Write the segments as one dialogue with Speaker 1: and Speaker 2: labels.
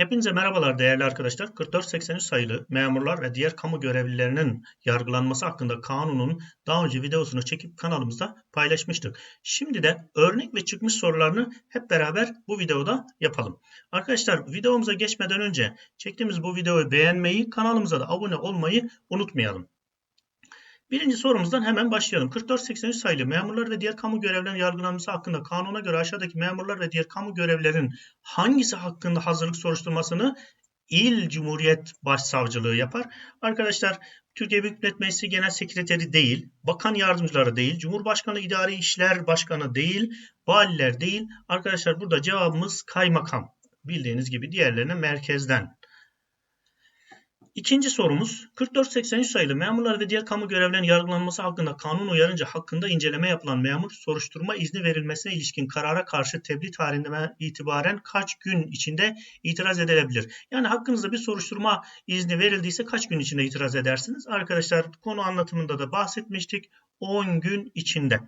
Speaker 1: Hepinize merhabalar değerli arkadaşlar. 4483 sayılı memurlar ve diğer kamu görevlilerinin yargılanması hakkında kanunun daha önce videosunu çekip kanalımızda paylaşmıştık. Şimdi de örnek ve çıkmış sorularını hep beraber bu videoda yapalım. Arkadaşlar videomuza geçmeden önce çektiğimiz bu videoyu beğenmeyi, kanalımıza da abone olmayı unutmayalım. Birinci sorumuzdan hemen başlayalım. 4483 sayılı memurlar ve diğer kamu görevlilerinin yargılanması hakkında kanuna göre aşağıdaki memurlar ve diğer kamu görevlilerin hangisi hakkında hazırlık soruşturmasını İl Cumhuriyet Başsavcılığı yapar. Arkadaşlar Türkiye Büyük Millet Meclisi Genel Sekreteri değil, bakan yardımcıları değil, Cumhurbaşkanı İdari İşler Başkanı değil, valiler değil. Arkadaşlar burada cevabımız kaymakam. Bildiğiniz gibi diğerlerine merkezden İkinci sorumuz 4483 sayılı memurlar ve diğer kamu görevlerinin yargılanması hakkında kanun uyarınca hakkında inceleme yapılan memur soruşturma izni verilmesine ilişkin karara karşı tebliğ tarihinden itibaren kaç gün içinde itiraz edilebilir? Yani hakkınızda bir soruşturma izni verildiyse kaç gün içinde itiraz edersiniz? Arkadaşlar konu anlatımında da bahsetmiştik 10 gün içinde.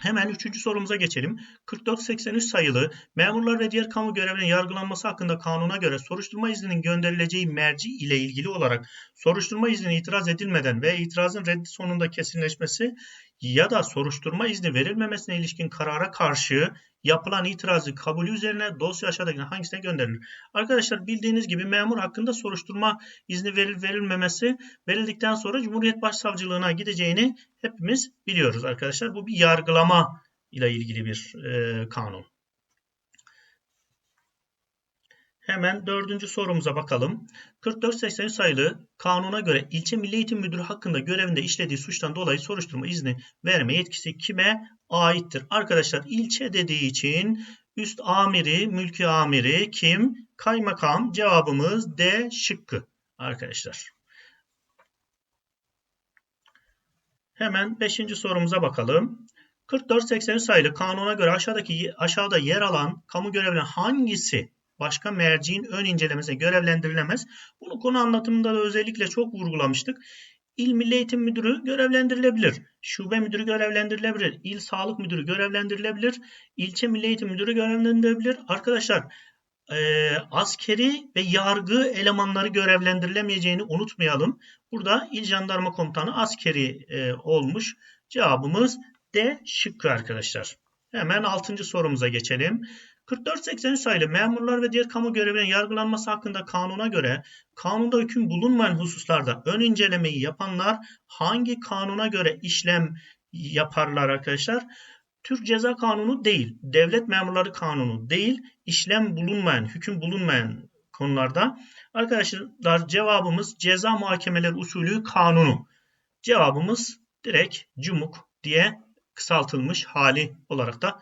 Speaker 1: Hemen üçüncü sorumuza geçelim. 4483 sayılı memurlar ve diğer kamu görevlerinin yargılanması hakkında kanuna göre soruşturma izninin gönderileceği merci ile ilgili olarak soruşturma iznine itiraz edilmeden ve itirazın reddi sonunda kesinleşmesi ya da soruşturma izni verilmemesine ilişkin karara karşı yapılan itirazı kabulü üzerine dosya aşağıdaki hangisine gönderilir? Arkadaşlar bildiğiniz gibi memur hakkında soruşturma izni veril verilmemesi verildikten sonra Cumhuriyet Başsavcılığına gideceğini hepimiz biliyoruz arkadaşlar. Bu bir yargılama ile ilgili bir e, kanun. Hemen dördüncü sorumuza bakalım. 4483 sayılı kanuna göre ilçe Milli Eğitim Müdürü hakkında görevinde işlediği suçtan dolayı soruşturma izni verme yetkisi kime aittir? Arkadaşlar ilçe dediği için üst amiri, mülki amiri kim? Kaymakam. Cevabımız D şıkkı arkadaşlar. Hemen 5. sorumuza bakalım. 4483 sayılı kanuna göre aşağıdaki aşağıda yer alan kamu görevlerinin hangisi başka merciğin ön incelemesine görevlendirilemez. Bunu konu anlatımında da özellikle çok vurgulamıştık. İl Milli Eğitim Müdürü görevlendirilebilir. Şube müdürü görevlendirilebilir. İl Sağlık Müdürü görevlendirilebilir. İlçe Milli Eğitim Müdürü görevlendirilebilir. Arkadaşlar e, askeri ve yargı elemanları görevlendirilemeyeceğini unutmayalım. Burada İl Jandarma Komutanı askeri e, olmuş. Cevabımız D şıkkı arkadaşlar. Hemen 6. sorumuza geçelim. 4483 sayılı memurlar ve diğer kamu görevlerinin yargılanması hakkında kanuna göre kanunda hüküm bulunmayan hususlarda ön incelemeyi yapanlar hangi kanuna göre işlem yaparlar arkadaşlar? Türk Ceza Kanunu değil, Devlet Memurları Kanunu değil, işlem bulunmayan, hüküm bulunmayan konularda. Arkadaşlar cevabımız ceza muhakemeleri usulü kanunu. Cevabımız direkt cumuk diye kısaltılmış hali olarak da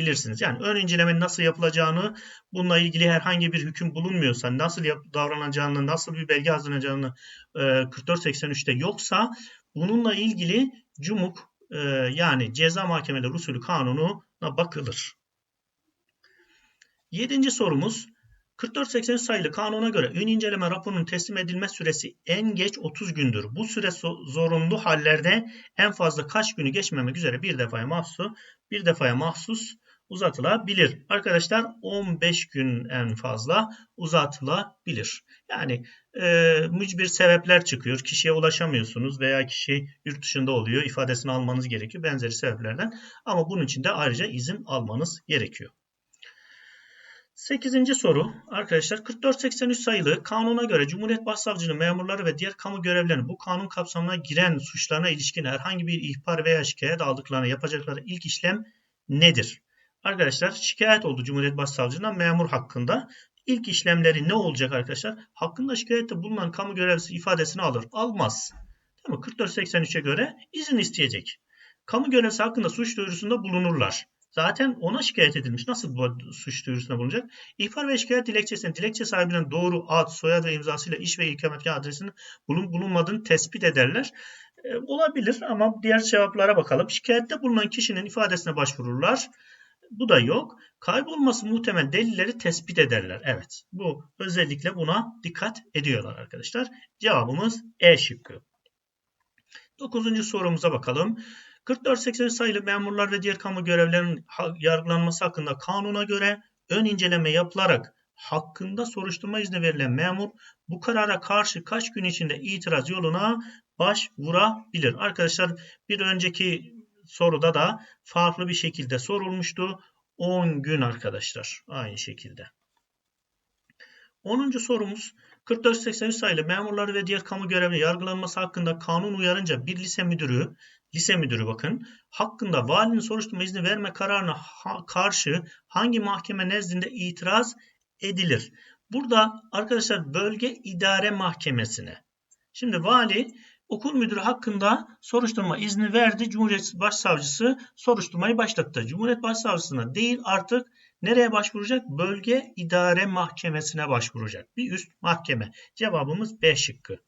Speaker 1: düşünebilirsiniz. Yani ön incelemenin nasıl yapılacağını, bununla ilgili herhangi bir hüküm bulunmuyorsa, nasıl davranacağını, nasıl bir belge hazırlanacağını e, 4483'te yoksa bununla ilgili cumuk e, yani ceza mahkemeleri usulü kanununa bakılır. Yedinci sorumuz 4480 sayılı kanuna göre ün inceleme raporunun teslim edilme süresi en geç 30 gündür. Bu süre zorunlu hallerde en fazla kaç günü geçmemek üzere bir defaya mahsus, bir defaya mahsus uzatılabilir. Arkadaşlar 15 gün en fazla uzatılabilir. Yani e, mücbir sebepler çıkıyor. Kişiye ulaşamıyorsunuz veya kişi yurt dışında oluyor. ifadesini almanız gerekiyor. Benzeri sebeplerden. Ama bunun için de ayrıca izin almanız gerekiyor. 8. soru arkadaşlar 4483 sayılı kanuna göre Cumhuriyet Başsavcılığı memurları ve diğer kamu görevlilerinin bu kanun kapsamına giren suçlarına ilişkin herhangi bir ihbar veya şikayet aldıklarını yapacakları ilk işlem nedir? Arkadaşlar şikayet oldu Cumhuriyet Başsavcılığına memur hakkında. İlk işlemleri ne olacak arkadaşlar? Hakkında şikayette bulunan kamu görevlisi ifadesini alır. Almaz. Değil mi? 4483'e göre izin isteyecek. Kamu görevlisi hakkında suç duyurusunda bulunurlar. Zaten ona şikayet edilmiş. Nasıl bu suç duyurusunda bulunacak? İhbar ve şikayet dilekçesinin dilekçe sahibinin doğru ad, soyad ve imzasıyla iş ve ikametgah adresinin bulun, bulunmadığını tespit ederler. E, olabilir ama diğer cevaplara bakalım. Şikayette bulunan kişinin ifadesine başvururlar. Bu da yok. Kaybolması muhtemel delilleri tespit ederler. Evet. Bu özellikle buna dikkat ediyorlar arkadaşlar. Cevabımız E şıkkı. Dokuzuncu sorumuza bakalım. 4480 sayılı memurlar ve diğer kamu görevlerinin yargılanması hakkında kanuna göre ön inceleme yapılarak hakkında soruşturma izni verilen memur bu karara karşı kaç gün içinde itiraz yoluna başvurabilir? Arkadaşlar bir önceki soruda da farklı bir şekilde sorulmuştu. 10 gün arkadaşlar aynı şekilde. 10. sorumuz 4483 sayılı memurları ve diğer kamu görevli yargılanması hakkında kanun uyarınca bir lise müdürü, lise müdürü bakın, hakkında valinin soruşturma izni verme kararına ha karşı hangi mahkeme nezdinde itiraz edilir? Burada arkadaşlar bölge idare mahkemesine. Şimdi vali okul müdürü hakkında soruşturma izni verdi. Cumhuriyet Başsavcısı soruşturmayı başlattı. Cumhuriyet Başsavcısına değil artık nereye başvuracak? Bölge idare mahkemesine başvuracak. Bir üst mahkeme. Cevabımız B şıkkı.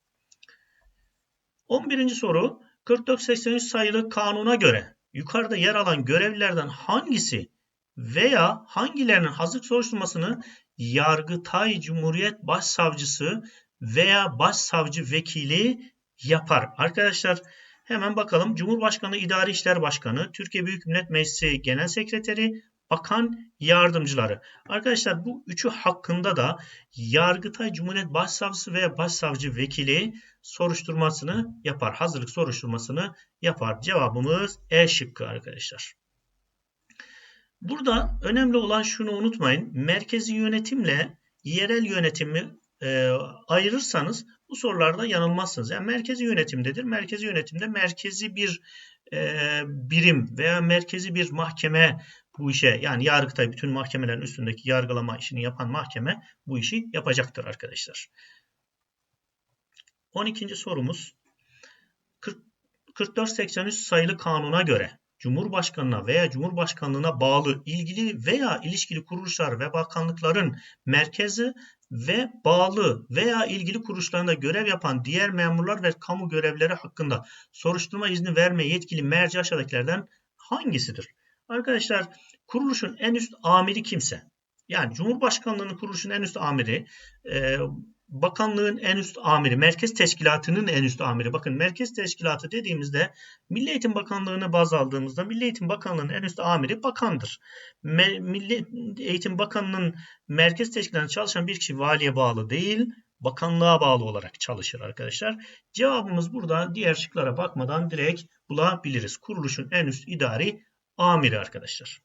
Speaker 1: 11. soru 4483 sayılı kanuna göre yukarıda yer alan görevlilerden hangisi veya hangilerinin hazırlık soruşturmasını Yargıtay Cumhuriyet Başsavcısı veya Başsavcı Vekili yapar. Arkadaşlar hemen bakalım. Cumhurbaşkanı İdari İşler Başkanı, Türkiye Büyük Millet Meclisi Genel Sekreteri, bakan yardımcıları. Arkadaşlar bu üçü hakkında da Yargıtay Cumhuriyet Başsavcısı veya Başsavcı Vekili soruşturmasını yapar. Hazırlık soruşturmasını yapar. Cevabımız E şıkkı arkadaşlar. Burada önemli olan şunu unutmayın. Merkezi yönetimle yerel yönetimi e, ayırırsanız bu sorularda yanılmazsınız. Yani merkezi yönetimdedir. Merkezi yönetimde merkezi bir e, birim veya merkezi bir mahkeme bu işe yani Yargıtay bütün mahkemelerin üstündeki yargılama işini yapan mahkeme bu işi yapacaktır arkadaşlar. 12. sorumuz 4483 sayılı kanuna göre Cumhurbaşkanına veya Cumhurbaşkanlığına bağlı ilgili veya ilişkili kuruluşlar ve bakanlıkların merkezi ve bağlı veya ilgili kuruluşlarında görev yapan diğer memurlar ve kamu görevleri hakkında soruşturma izni vermeye yetkili merci aşağıdakilerden hangisidir? Arkadaşlar kuruluşun en üst amiri kimse, yani Cumhurbaşkanlığının kuruluşun en üst amiri, bakanlığın en üst amiri, merkez teşkilatının en üst amiri. Bakın merkez teşkilatı dediğimizde Milli Eğitim Bakanlığı'nı baz aldığımızda Milli Eğitim Bakanlığı'nın en üst amiri bakandır. Me Milli Eğitim Bakanlığı'nın merkez teşkilatında çalışan bir kişi valiye bağlı değil, bakanlığa bağlı olarak çalışır arkadaşlar. Cevabımız burada diğer şıklara bakmadan direkt bulabiliriz. Kuruluşun en üst idari amiri arkadaşlar.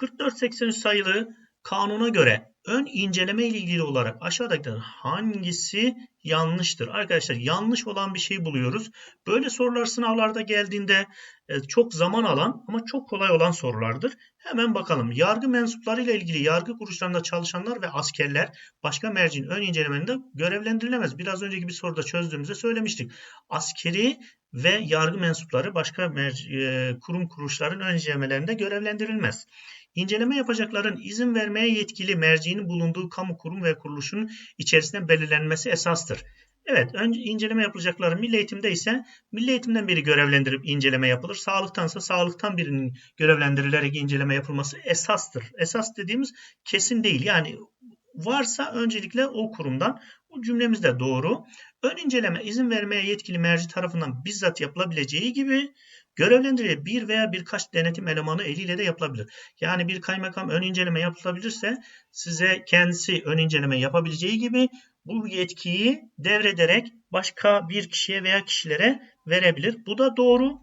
Speaker 1: 4483 sayılı kanuna göre ön inceleme ile ilgili olarak aşağıdakilerin hangisi yanlıştır? Arkadaşlar yanlış olan bir şey buluyoruz. Böyle sorular sınavlarda geldiğinde e, çok zaman alan ama çok kolay olan sorulardır. Hemen bakalım. Yargı mensupları ile ilgili yargı kuruluşlarında çalışanlar ve askerler başka mercinin ön incelemelerinde görevlendirilemez. Biraz önceki bir soruda çözdüğümüzde söylemiştik. Askeri ve yargı mensupları başka e, kurum kuruluşların ön incelemelerinde görevlendirilmez. İnceleme yapacakların izin vermeye yetkili merciğinin bulunduğu kamu kurum ve kuruluşun içerisinde belirlenmesi esastır. Evet, önce inceleme yapılacakları milli eğitimde ise milli eğitimden biri görevlendirip inceleme yapılır. Sağlıktansa sağlıktan birinin görevlendirilerek inceleme yapılması esastır. Esas dediğimiz kesin değil. Yani varsa öncelikle o kurumdan. Bu cümlemiz de doğru. Ön inceleme izin vermeye yetkili merci tarafından bizzat yapılabileceği gibi Görevlendirilen bir veya birkaç denetim elemanı eliyle de yapılabilir. Yani bir kaymakam ön inceleme yapılabilirse size kendisi ön inceleme yapabileceği gibi bu yetkiyi devrederek başka bir kişiye veya kişilere verebilir. Bu da doğru.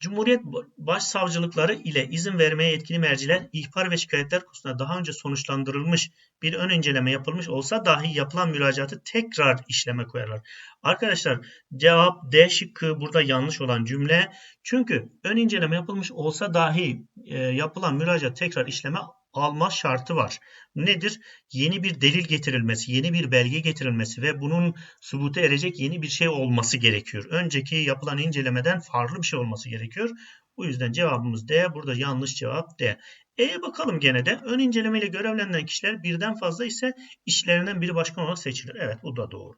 Speaker 1: Cumhuriyet Başsavcılıkları ile izin vermeye yetkili merciler ihbar ve şikayetler konusunda daha önce sonuçlandırılmış bir ön inceleme yapılmış olsa dahi yapılan müracaatı tekrar işleme koyarlar. Arkadaşlar cevap D şıkkı burada yanlış olan cümle. Çünkü ön inceleme yapılmış olsa dahi e, yapılan müracaat tekrar işleme alma şartı var. Nedir? Yeni bir delil getirilmesi, yeni bir belge getirilmesi ve bunun subuta erecek yeni bir şey olması gerekiyor. Önceki yapılan incelemeden farklı bir şey olması gerekiyor. Bu yüzden cevabımız D. Burada yanlış cevap D. E'ye bakalım gene de. Ön inceleme ile görevlenen kişiler birden fazla ise işlerinden biri başkan olarak seçilir. Evet bu da doğru.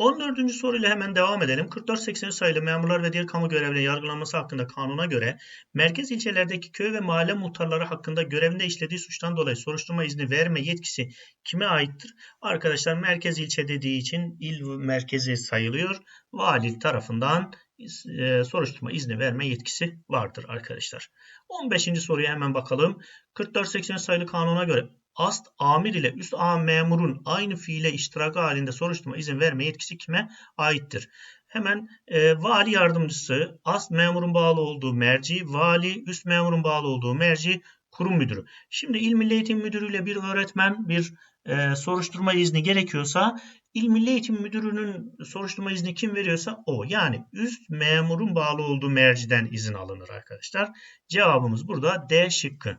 Speaker 1: 14. soruyla hemen devam edelim. 4480 sayılı memurlar ve diğer kamu görevlileri yargılanması hakkında kanuna göre merkez ilçelerdeki köy ve mahalle muhtarları hakkında görevinde işlediği suçtan dolayı soruşturma izni verme yetkisi kime aittir? Arkadaşlar merkez ilçe dediği için il merkezi sayılıyor. Vali tarafından e, soruşturma izni verme yetkisi vardır arkadaşlar. 15. soruya hemen bakalım. 4480 sayılı kanuna göre ast amir ile üst am memurun aynı fiile iştirakı halinde soruşturma izin verme yetkisi kime aittir? Hemen e, vali yardımcısı, ast memurun bağlı olduğu merci, vali üst memurun bağlı olduğu merci, kurum müdürü. Şimdi İl Milli Eğitim Müdürü ile bir öğretmen bir e, soruşturma izni gerekiyorsa İl Milli Eğitim Müdürü'nün soruşturma izni kim veriyorsa o. Yani üst memurun bağlı olduğu merciden izin alınır arkadaşlar. Cevabımız burada D şıkkı.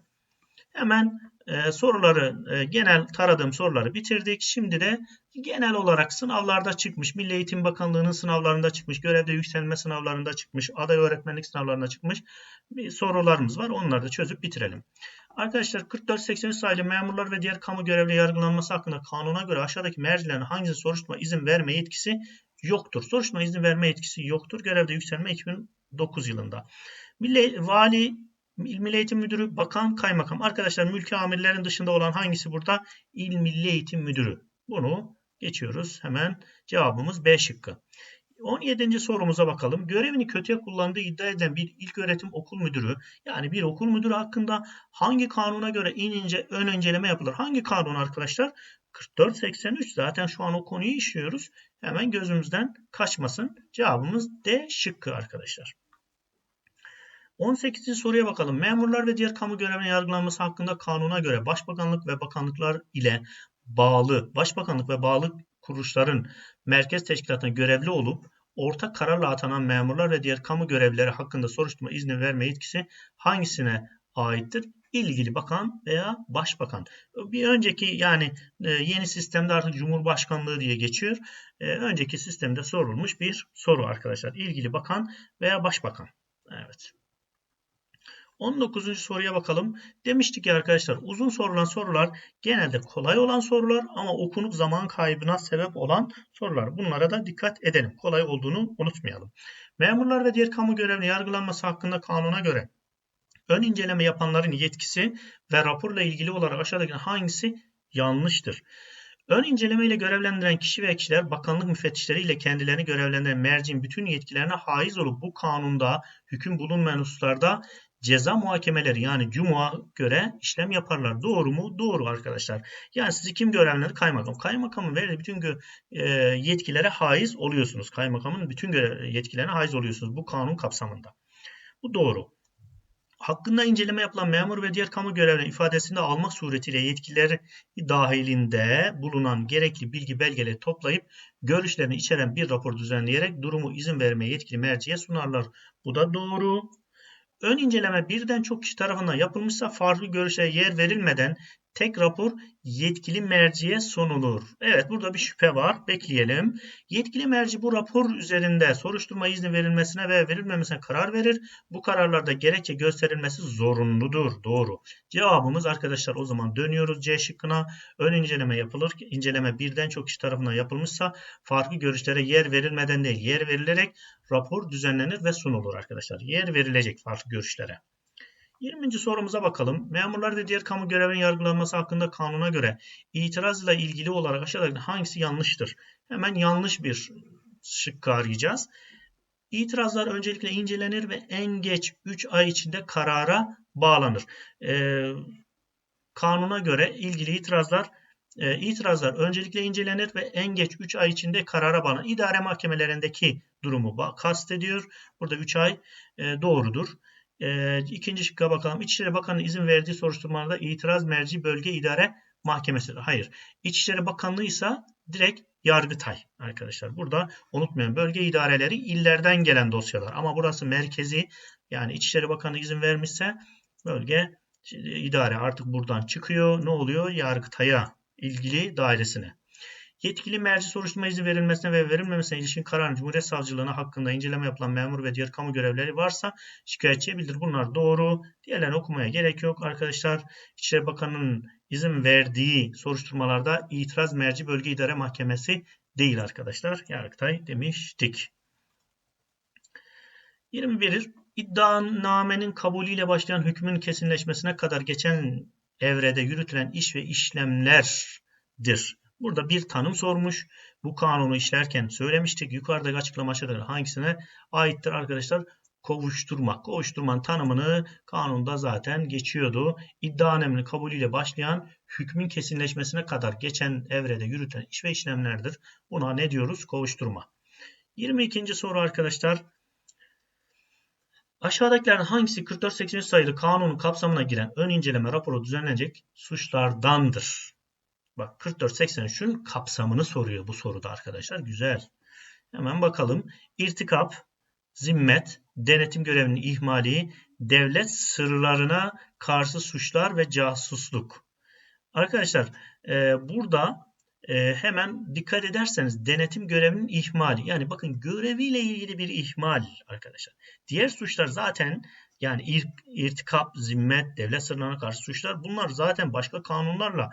Speaker 1: Hemen e, soruları e, genel taradığım soruları bitirdik. Şimdi de genel olarak sınavlarda çıkmış, Milli Eğitim Bakanlığı'nın sınavlarında çıkmış, görevde yükselme sınavlarında çıkmış, aday öğretmenlik sınavlarında çıkmış bir sorularımız var. Onları da çözüp bitirelim. Arkadaşlar 44-83 sayılı memurlar ve diğer kamu görevli yargılanması hakkında kanuna göre aşağıdaki mercilerin hangisi soruşturma izin verme yetkisi yoktur. Soruşturma izin verme yetkisi yoktur. Görevde yükselme 2009 yılında. Milli, vali, İl Milli Eğitim Müdürü, bakan, kaymakam. Arkadaşlar mülki amirlerin dışında olan hangisi burada? İl Milli Eğitim Müdürü. Bunu geçiyoruz. Hemen cevabımız B şıkkı. 17. sorumuza bakalım. Görevini kötüye kullandığı iddia edilen bir ilk öğretim okul müdürü yani bir okul müdürü hakkında hangi kanuna göre in ince ön inceleme yapılır? Hangi kanun arkadaşlar? 4483 zaten şu an o konuyu işliyoruz. Hemen gözümüzden kaçmasın. Cevabımız D şıkkı arkadaşlar. 18. soruya bakalım. Memurlar ve diğer kamu görevine yargılanması hakkında kanuna göre başbakanlık ve bakanlıklar ile bağlı, başbakanlık ve bağlı kuruluşların merkez teşkilatına görevli olup ortak kararla atanan memurlar ve diğer kamu görevlileri hakkında soruşturma izni verme yetkisi hangisine aittir? İlgili bakan veya başbakan. Bir önceki yani e, yeni sistemde artık Cumhurbaşkanlığı diye geçiyor. E, önceki sistemde sorulmuş bir soru arkadaşlar. İlgili bakan veya başbakan. Evet. 19. soruya bakalım. Demiştik ki arkadaşlar uzun sorulan sorular genelde kolay olan sorular ama okunup zaman kaybına sebep olan sorular. Bunlara da dikkat edelim. Kolay olduğunu unutmayalım. Memurlar ve diğer kamu görevli yargılanması hakkında kanuna göre ön inceleme yapanların yetkisi ve raporla ilgili olarak aşağıdaki hangisi yanlıştır? Ön inceleme ile görevlendiren kişi ve kişiler bakanlık müfettişleri ile kendilerini görevlendiren mercin bütün yetkilerine haiz olup bu kanunda hüküm bulunmayan hususlarda ceza muhakemeleri yani cuma göre işlem yaparlar. Doğru mu? Doğru arkadaşlar. Yani sizi kim görevlendirir? Kaymakam. Kaymakamın verdiği bütün e, yetkilere haiz oluyorsunuz. Kaymakamın bütün yetkilerine haiz oluyorsunuz bu kanun kapsamında. Bu doğru. Hakkında inceleme yapılan memur ve diğer kamu görevlileri ifadesinde almak suretiyle yetkileri dahilinde bulunan gerekli bilgi belgeleri toplayıp görüşlerini içeren bir rapor düzenleyerek durumu izin vermeye yetkili merciye sunarlar. Bu da doğru. Ön inceleme birden çok kişi tarafından yapılmışsa farklı görüşe yer verilmeden tek rapor yetkili merciye sunulur. Evet burada bir şüphe var. Bekleyelim. Yetkili merci bu rapor üzerinde soruşturma izni verilmesine ve verilmemesine karar verir. Bu kararlarda gerekçe gösterilmesi zorunludur. Doğru. Cevabımız arkadaşlar o zaman dönüyoruz C şıkkına. Ön inceleme yapılır. İnceleme birden çok kişi tarafından yapılmışsa farklı görüşlere yer verilmeden değil yer verilerek rapor düzenlenir ve sunulur arkadaşlar. Yer verilecek farklı görüşlere. 20. sorumuza bakalım. Memurlar ve diğer kamu görevinin yargılanması hakkında kanuna göre itirazla ilgili olarak aşağıdaki hangisi yanlıştır? Hemen yanlış bir şık arayacağız. İtirazlar öncelikle incelenir ve en geç 3 ay içinde karara bağlanır. Ee, kanuna göre ilgili itirazlar e, itirazlar öncelikle incelenir ve en geç 3 ay içinde karara bağlanır. İdare mahkemelerindeki durumu kastediyor. Burada 3 ay e, doğrudur. E, ikinci şıkka bakalım. İçişleri Bakanı izin verdiği soruşturmalarda itiraz merci bölge idare mahkemesi. Hayır. İçişleri Bakanlığı ise direkt Yargıtay arkadaşlar. Burada unutmayın bölge idareleri illerden gelen dosyalar. Ama burası merkezi yani İçişleri Bakanı izin vermişse bölge idare artık buradan çıkıyor. Ne oluyor? Yargıtay'a ilgili dairesine. Yetkili merci soruşturma izni verilmesine ve verilmemesine ilişkin kararın Cumhuriyet Savcılığına hakkında inceleme yapılan memur ve diğer kamu görevlileri varsa şikayetçiye bildir. Bunlar doğru. Diğerlerini okumaya gerek yok arkadaşlar. İçişleri Bakanı'nın izin verdiği soruşturmalarda itiraz merci bölge idare mahkemesi değil arkadaşlar. Yargıtay demiştik. 21. İddianamenin kabulüyle başlayan hükmün kesinleşmesine kadar geçen evrede yürütülen iş ve işlemlerdir. Burada bir tanım sormuş. bu kanunu işlerken söylemiştik. Yukarıdaki açıklama aşağıda hangisine aittir arkadaşlar? Kovuşturma. Kovuşturmanın tanımını kanunda zaten geçiyordu. İddia önemli kabulüyle başlayan hükmün kesinleşmesine kadar geçen evrede yürüten iş ve işlemlerdir. Buna ne diyoruz? Kovuşturma. 22. soru arkadaşlar. Aşağıdakilerden hangisi 4483 sayılı kanunun kapsamına giren ön inceleme raporu düzenlenecek suçlardandır? Bak 4483'ün kapsamını soruyor bu soruda arkadaşlar. Güzel. Hemen bakalım. İrtikap, zimmet, denetim görevinin ihmali, devlet sırlarına karşı suçlar ve casusluk. Arkadaşlar e, burada e, hemen dikkat ederseniz denetim görevinin ihmali. Yani bakın göreviyle ilgili bir ihmal arkadaşlar. Diğer suçlar zaten yani ir, irtikap, zimmet, devlet sırlarına karşı suçlar bunlar zaten başka kanunlarla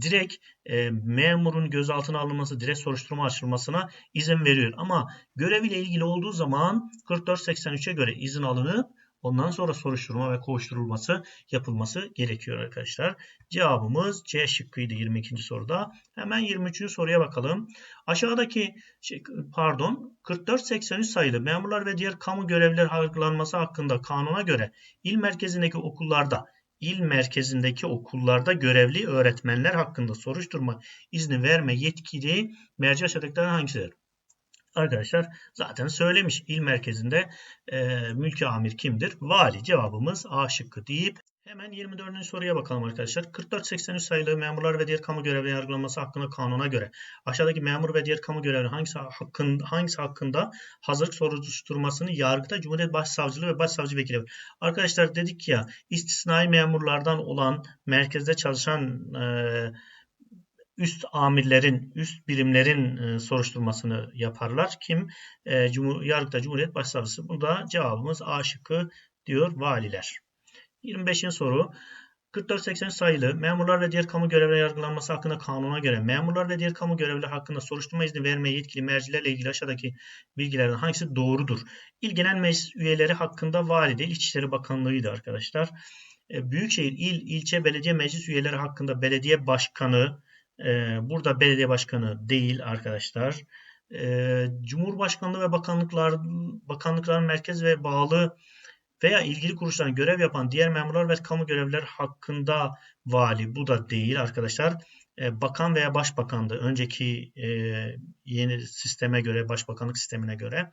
Speaker 1: direkt e, memurun gözaltına alınması, direkt soruşturma açılmasına izin veriyor. Ama göreviyle ilgili olduğu zaman 4483'e göre izin alınıp Ondan sonra soruşturma ve kovuşturulması yapılması gerekiyor arkadaşlar. Cevabımız C şıkkıydı 22. soruda. Hemen 23. soruya bakalım. Aşağıdaki şey, pardon 4483 sayılı memurlar ve diğer kamu görevliler yargılanması hakkında kanuna göre il merkezindeki okullarda il merkezindeki okullarda görevli öğretmenler hakkında soruşturma izni verme yetkili merci aşağıdakilerden hangisidir? Arkadaşlar zaten söylemiş il merkezinde e, mülki amir kimdir? Vali cevabımız A şıkkı deyip hemen 24. soruya bakalım arkadaşlar. 4483 sayılı memurlar ve diğer kamu görevli yargılanması hakkında kanuna göre aşağıdaki memur ve diğer kamu görevli hangisi hakkında, hangisi hakkında hazırlık soruşturmasını yargıda Cumhuriyet Başsavcılığı ve Başsavcı Vekili Arkadaşlar dedik ya istisnai memurlardan olan merkezde çalışan e, üst amirlerin, üst birimlerin e, soruşturmasını yaparlar. Kim? E, Cumhur, Yargıta Cumhuriyet Başsavcısı. Burada cevabımız A şıkkı diyor valiler. 25. soru. 4480 sayılı memurlar ve diğer kamu görevlileri yargılanması hakkında kanuna göre memurlar ve diğer kamu görevlileri hakkında soruşturma izni vermeye yetkili mercilerle ilgili aşağıdaki bilgilerden hangisi doğrudur? İl Genel Meclis üyeleri hakkında vali değil İçişleri Bakanlığı'ydı arkadaşlar. E, Büyükşehir, il, ilçe, belediye meclis üyeleri hakkında belediye başkanı, ee, burada belediye başkanı değil arkadaşlar. Ee, Cumhurbaşkanlığı ve bakanlıklar bakanlıkların merkez ve bağlı veya ilgili kuruluşların görev yapan diğer memurlar ve kamu görevliler hakkında vali bu da değil arkadaşlar. Ee, bakan veya başbakandı önceki e, yeni sisteme göre başbakanlık sistemine göre.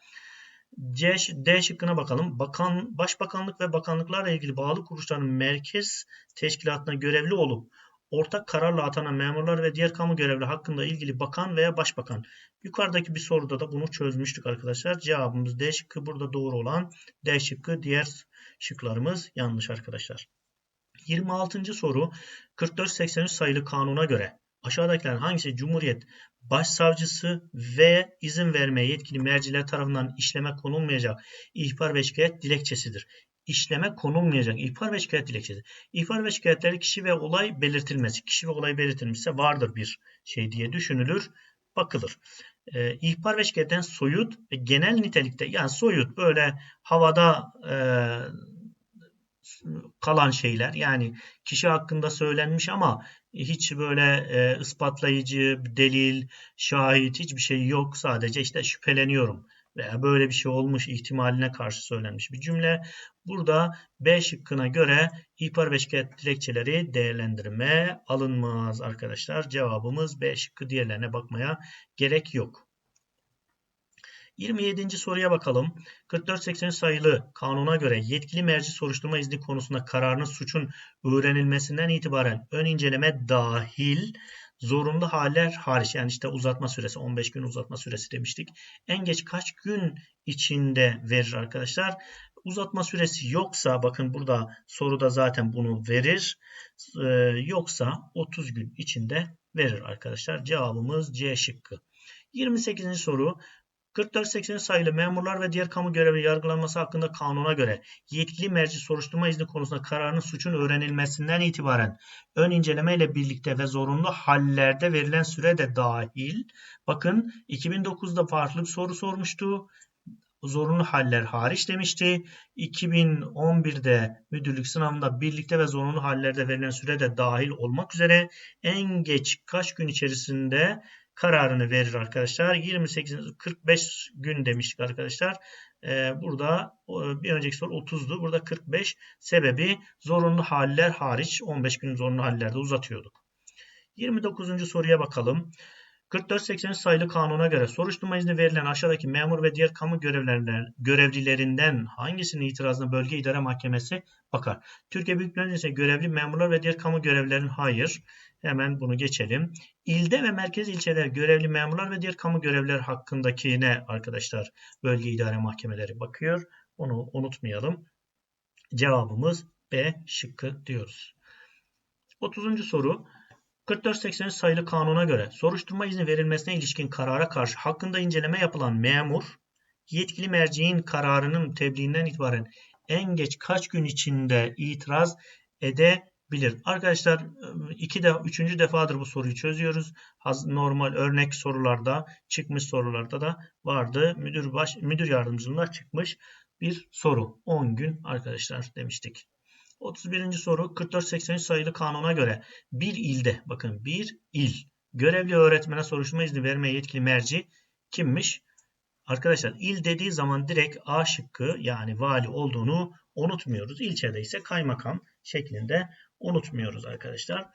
Speaker 1: C, D şıkkına bakalım. Bakan, başbakanlık ve bakanlıklarla ilgili bağlı kuruluşların merkez teşkilatına görevli olup ortak kararla atanan memurlar ve diğer kamu görevli hakkında ilgili bakan veya başbakan. Yukarıdaki bir soruda da bunu çözmüştük arkadaşlar. Cevabımız D şıkkı burada doğru olan D şıkkı diğer şıklarımız yanlış arkadaşlar. 26. soru 4483 sayılı kanuna göre aşağıdakilerin hangisi Cumhuriyet Başsavcısı ve izin vermeye yetkili merciler tarafından işleme konulmayacak ihbar ve şikayet dilekçesidir işleme konulmayacak ihbar ve şikayet dilekçesi. İhbar ve şikayetleri kişi ve olay belirtilmesi. Kişi ve olay belirtilmişse vardır bir şey diye düşünülür, bakılır. E, ihbar ve şikayetten soyut ve genel nitelikte yani soyut böyle havada e, kalan şeyler yani kişi hakkında söylenmiş ama hiç böyle e, ispatlayıcı delil, şahit hiçbir şey yok sadece işte şüpheleniyorum veya böyle bir şey olmuş ihtimaline karşı söylenmiş bir cümle. Burada B şıkkına göre ihbar ve şikayet dilekçeleri değerlendirme alınmaz arkadaşlar. Cevabımız B şıkkı diğerlerine bakmaya gerek yok. 27. soruya bakalım. 4480 sayılı kanuna göre yetkili merci soruşturma izni konusunda kararının suçun öğrenilmesinden itibaren ön inceleme dahil zorunlu haller hariç yani işte uzatma süresi 15 gün uzatma süresi demiştik. En geç kaç gün içinde verir arkadaşlar? Uzatma süresi yoksa bakın burada soruda zaten bunu verir. Ee, yoksa 30 gün içinde verir arkadaşlar. Cevabımız C şıkkı. 28. soru 4480 sayılı memurlar ve diğer kamu görevli yargılanması hakkında kanuna göre yetkili merci soruşturma izni konusunda kararının suçun öğrenilmesinden itibaren ön inceleme ile birlikte ve zorunlu hallerde verilen süre de dahil. Bakın 2009'da farklı bir soru sormuştu. Zorunlu haller hariç demişti. 2011'de müdürlük sınavında birlikte ve zorunlu hallerde verilen süre de dahil olmak üzere en geç kaç gün içerisinde kararını verir arkadaşlar. 28 45 gün demiştik arkadaşlar. Ee, burada bir önceki soru 30'du. Burada 45 sebebi zorunlu haller hariç 15 gün zorunlu hallerde uzatıyorduk. 29. soruya bakalım. 4483 sayılı kanuna göre soruşturma izni verilen aşağıdaki memur ve diğer kamu görevlilerinden hangisinin itirazına bölge idare mahkemesi bakar? Türkiye Büyük Millet Meclisi görevli memurlar ve diğer kamu görevlilerin hayır. Hemen bunu geçelim. İlde ve merkez ilçeler görevli memurlar ve diğer kamu görevliler hakkındakine arkadaşlar bölge idare mahkemeleri bakıyor. Onu unutmayalım. Cevabımız B şıkkı diyoruz. 30. soru. 4483 sayılı kanuna göre soruşturma izni verilmesine ilişkin karara karşı hakkında inceleme yapılan memur, yetkili merciğin kararının tebliğinden itibaren en geç kaç gün içinde itiraz edebilir? Arkadaşlar iki de üçüncü defadır bu soruyu çözüyoruz. Normal örnek sorularda, çıkmış sorularda da vardı. Müdür baş müdür yardımcılığında çıkmış bir soru. 10 gün arkadaşlar demiştik. 31. soru 4483 sayılı kanuna göre bir ilde bakın bir il görevli öğretmene soruşturma izni vermeye yetkili merci kimmiş? Arkadaşlar il dediği zaman direkt A şıkkı yani vali olduğunu unutmuyoruz. İlçede ise kaymakam şeklinde unutmuyoruz arkadaşlar.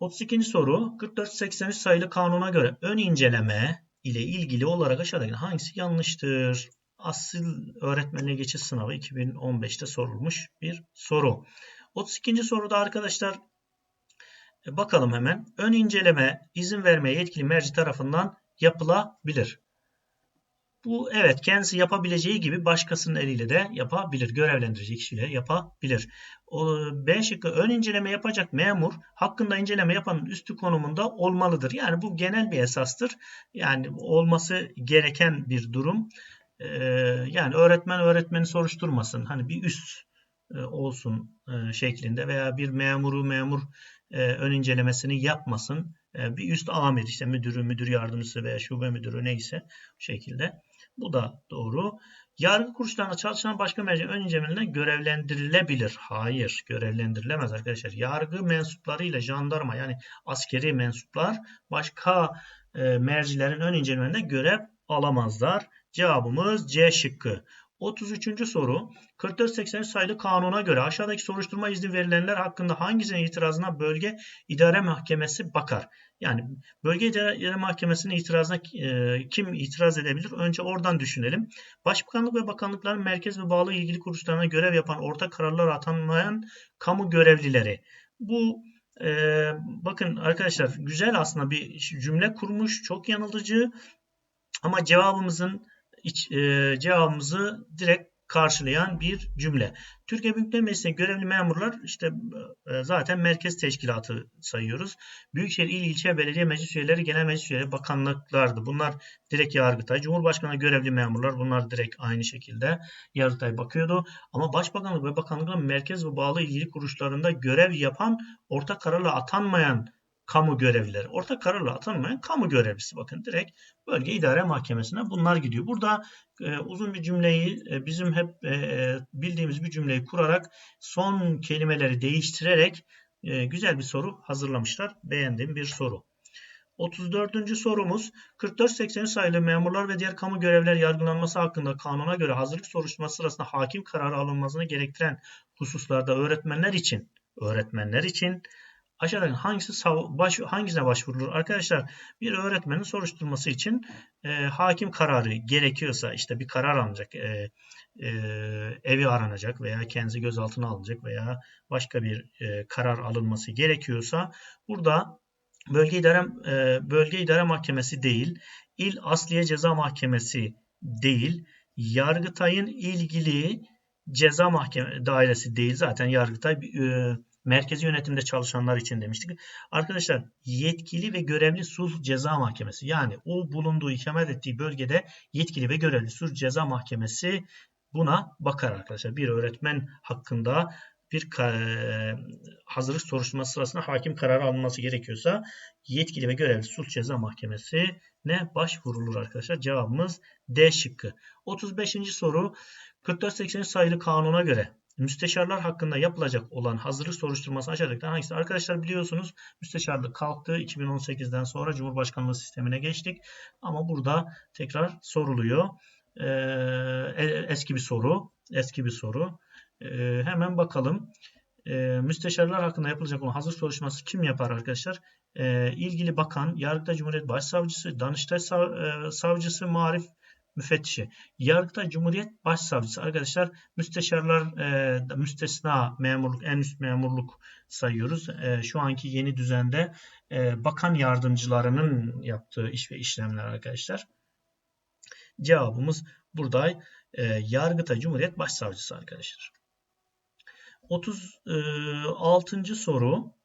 Speaker 1: 32. soru 4483 sayılı kanuna göre ön inceleme ile ilgili olarak aşağıdaki hangisi yanlıştır? Asıl öğretmenliğe geçiş sınavı 2015'te sorulmuş bir soru. 32. soruda arkadaşlar e, bakalım hemen. Ön inceleme izin vermeye yetkili merci tarafından yapılabilir. Bu evet kendisi yapabileceği gibi başkasının eliyle de yapabilir. Görevlendirecek kişiyle yapabilir. O, B şıkkı ön inceleme yapacak memur hakkında inceleme yapanın üstü konumunda olmalıdır. Yani bu genel bir esastır. Yani olması gereken bir durum yani öğretmen öğretmeni soruşturmasın. Hani bir üst olsun şeklinde veya bir memuru memur ön incelemesini yapmasın. bir üst amir işte müdürü, müdür yardımcısı veya şube müdürü neyse bu şekilde. Bu da doğru. Yargı kuruluşlarında çalışan başka merci ön incelemelerine görevlendirilebilir. Hayır, görevlendirilemez arkadaşlar. Yargı mensupları ile jandarma yani askeri mensuplar başka e, mercilerin ön incelemelerinde görev alamazlar. Cevabımız C şıkkı. 33. soru 4483 sayılı kanuna göre aşağıdaki soruşturma izni verilenler hakkında hangisinin itirazına bölge idare mahkemesi bakar? Yani bölge idare mahkemesinin itirazına e, kim itiraz edebilir? Önce oradan düşünelim. Başbakanlık ve bakanlıkların merkez ve bağlı ilgili kuruluşlarına görev yapan ortak kararlar atanmayan kamu görevlileri. Bu e, bakın arkadaşlar güzel aslında bir cümle kurmuş. Çok yanıltıcı. Ama cevabımızın iç, e, cevabımızı direkt karşılayan bir cümle. Türkiye Büyük Millet Meclisi'ne görevli memurlar işte e, zaten merkez teşkilatı sayıyoruz. Büyükşehir il ilçe belediye meclis üyeleri, genel meclis üyeleri, bakanlıklardı. Bunlar direkt Yargıtay. Cumhurbaşkanı görevli memurlar bunlar direkt aynı şekilde Yargıtay bakıyordu. Ama Başbakanlık ve bakanlıkların merkez ve bağlı ilgili kuruluşlarında görev yapan ortak kararla atanmayan kamu görevlileri. Ortak kararla atanmayan kamu görevlisi. Bakın direkt bölge idare mahkemesine bunlar gidiyor. Burada e, uzun bir cümleyi e, bizim hep e, bildiğimiz bir cümleyi kurarak son kelimeleri değiştirerek e, güzel bir soru hazırlamışlar. Beğendiğim bir soru. 34. sorumuz 4480 sayılı memurlar ve diğer kamu görevler yargılanması hakkında kanuna göre hazırlık soruşturması sırasında hakim kararı alınmasını gerektiren hususlarda öğretmenler için öğretmenler için aşağıdaki hangisi baş, hangisine başvurulur? Arkadaşlar bir öğretmenin soruşturması için e, hakim kararı gerekiyorsa işte bir karar alınacak. E, e, evi aranacak veya kendisi gözaltına alınacak veya başka bir e, karar alınması gerekiyorsa burada bölge idare e, bölge idare mahkemesi değil, il asliye ceza mahkemesi değil, Yargıtay'ın ilgili ceza mahkeme dairesi değil zaten Yargıtay e, merkezi yönetimde çalışanlar için demiştik. Arkadaşlar yetkili ve görevli sulh ceza mahkemesi yani o bulunduğu ikamet ettiği bölgede yetkili ve görevli sulh ceza mahkemesi buna bakar arkadaşlar. Bir öğretmen hakkında bir hazırlık soruşturması sırasında hakim kararı alınması gerekiyorsa yetkili ve görevli sulh ceza mahkemesi ne başvurulur arkadaşlar. Cevabımız D şıkkı. 35. soru 4483 sayılı kanuna göre müsteşarlar hakkında yapılacak olan hazırlık soruşturması aşağıdakilerden hangisi? Arkadaşlar biliyorsunuz müsteşarlık kalktı. 2018'den sonra Cumhurbaşkanlığı sistemine geçtik. Ama burada tekrar soruluyor. Ee, eski bir soru. Eski bir soru. Ee, hemen bakalım. Ee, müsteşarlar hakkında yapılacak olan hazır soruşturması kim yapar arkadaşlar? Ee, ilgili bakan, Yargıtay Cumhuriyet Başsavcısı, Danıştay e, Savcısı, Marif müfettişi. Yargıtay Cumhuriyet Başsavcısı arkadaşlar müsteşarlar e, müstesna memurluk en üst memurluk sayıyoruz. E, şu anki yeni düzende e, bakan yardımcılarının yaptığı iş ve işlemler arkadaşlar. Cevabımız burada e, Yargıtay Cumhuriyet Başsavcısı arkadaşlar. 36. soru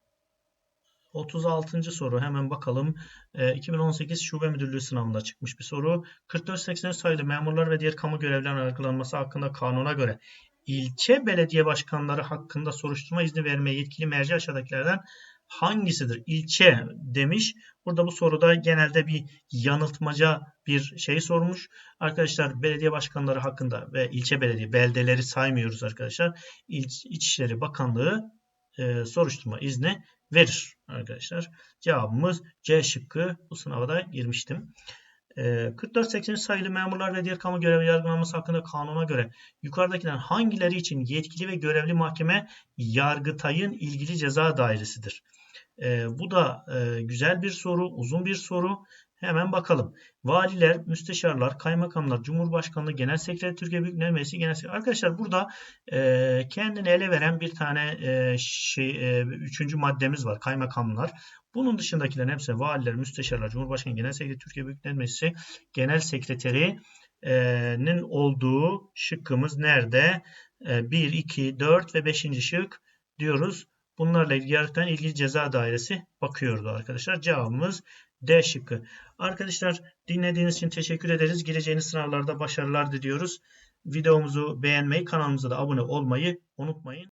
Speaker 1: 36. soru hemen bakalım. E, 2018 Şube Müdürlüğü sınavında çıkmış bir soru. 4483 sayılı memurlar ve diğer kamu görevlilerinin yargılanması hakkında kanuna göre ilçe belediye başkanları hakkında soruşturma izni vermeye yetkili merci aşağıdakilerden hangisidir? İlçe demiş. Burada bu soruda genelde bir yanıltmaca bir şey sormuş. Arkadaşlar belediye başkanları hakkında ve ilçe belediye beldeleri saymıyoruz arkadaşlar. İç, İçişleri Bakanlığı e, soruşturma izni verir arkadaşlar. Cevabımız C şıkkı. Bu sınava da girmiştim. 44-80 sayılı memurlar ve diğer kamu görevi yargılanması hakkında kanuna göre yukarıdakilerin hangileri için yetkili ve görevli mahkeme Yargıtay'ın ilgili ceza dairesidir? bu da güzel bir soru, uzun bir soru. Hemen bakalım. Valiler, müsteşarlar, kaymakamlar, Cumhurbaşkanlığı, Genel Sekreter, Türkiye Büyük Millet Meclisi Genel Sekreter. Arkadaşlar burada e, kendini ele veren bir tane e, şey, e, üçüncü maddemiz var. Kaymakamlar. Bunun dışındakilerin hepsi valiler, müsteşarlar, Cumhurbaşkanı, Genel Sekreter, Türkiye Büyük Millet Meclisi Genel Sekreteri'nin olduğu şıkkımız nerede? E, 1, 2, 4 ve 5. şık diyoruz. Bunlarla ilgili ilgili ceza dairesi bakıyordu arkadaşlar. Cevabımız D şıkkı. Arkadaşlar dinlediğiniz için teşekkür ederiz. Gireceğiniz sınavlarda başarılar diliyoruz. Videomuzu beğenmeyi, kanalımıza da abone olmayı unutmayın.